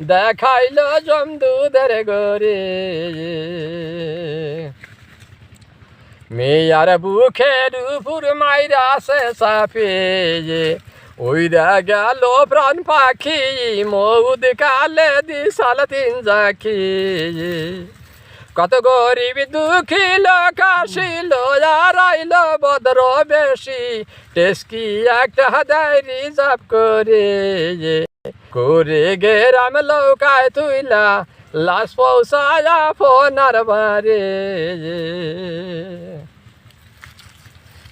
দেখাইল জমদুদের গরে মেয়ার বুকের উপর মাইরা সে সাপে। ওইরা গেল প্রাণ পাখি, মৌদ কালে দিশাল তিন জাখি। কত গরিব দুঃখী লোক আসিল আইল বদর বেশি। টেস্কি একটা দেয় রিজার্ভ করে। করে গেরাম লৌকায় তুইলা, লাশ পৌঁছায়া ফোনার বারে।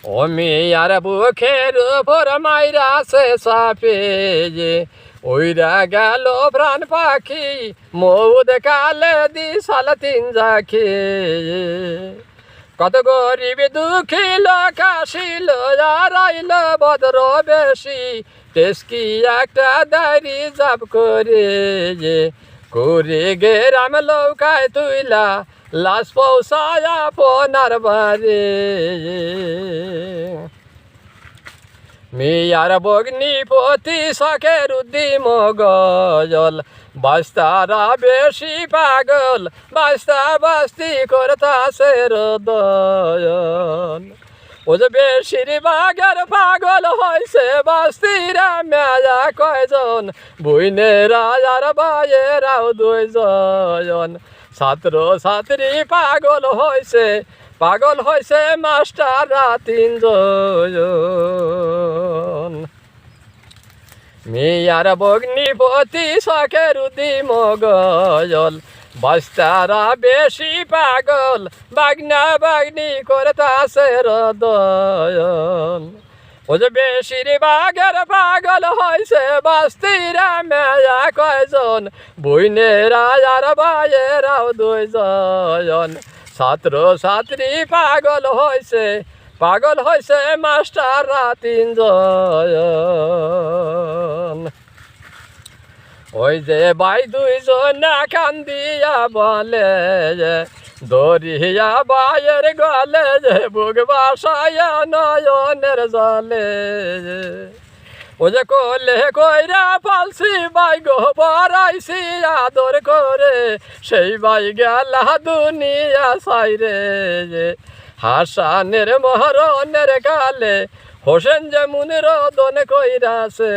ও মেয়ার বুকের উপর মাইরা সে সাপে যে, ওইরা গেল প্রাণ পাখি, মৌদ কালে দিশাল তিন জাখি। কত গরিব দুঃখী লোক আসিল আইল বদর বেশি। টেস্কি একটা দাড়ি জাপ করে যে করে গেরাম লৌকায় তুইলা, লাশ পৌঁছায়া পনার বারে মিয়ার বগ্নি পতি শখের উদ্দিম গজল বাস্তারা বেশি পাগল, বাস্তা বাস্তি করতা সের দয়ন ও যে বেশির বাগের পাগল হয়েছে বাস্তিরা মেয়া কয়জন? বইনেরা আর বায়েরাও দুইজন। ছাত্র ছাত্রী পাগল হয়েছে পাগল হয়েছে মাস্টাররা তিনজন। মেয়ার বগ্নিপতি শখের উদিম গজল বস্তারা বেশি পাগল, বাগনা বাগনি করতাছে হৃদয়ন ও যে বেশির বাগের পাগল হয়েছে বাস্তিরা, মেয়া কয়জন? বইনেরা আর ভাইয়েরাও দুইজন। ছাত্র ছাত্রী পাগল হয়েছে পাগল হয়েছে মাস্টাররা তিনজন ওই যে ভাই দুইজন কান্দিয়া বলে যে, দরিয়া বায়ের গলে যে বুক বাসায় নয়নের জলে ও যে কলে কইরা পালসি বাই গো বরাইছি আদর করে, সেই বাই গেলা দুনিয়া সাইরে হাসানের মহারণের কালে হোসেন যেমন রদন কইরাছে।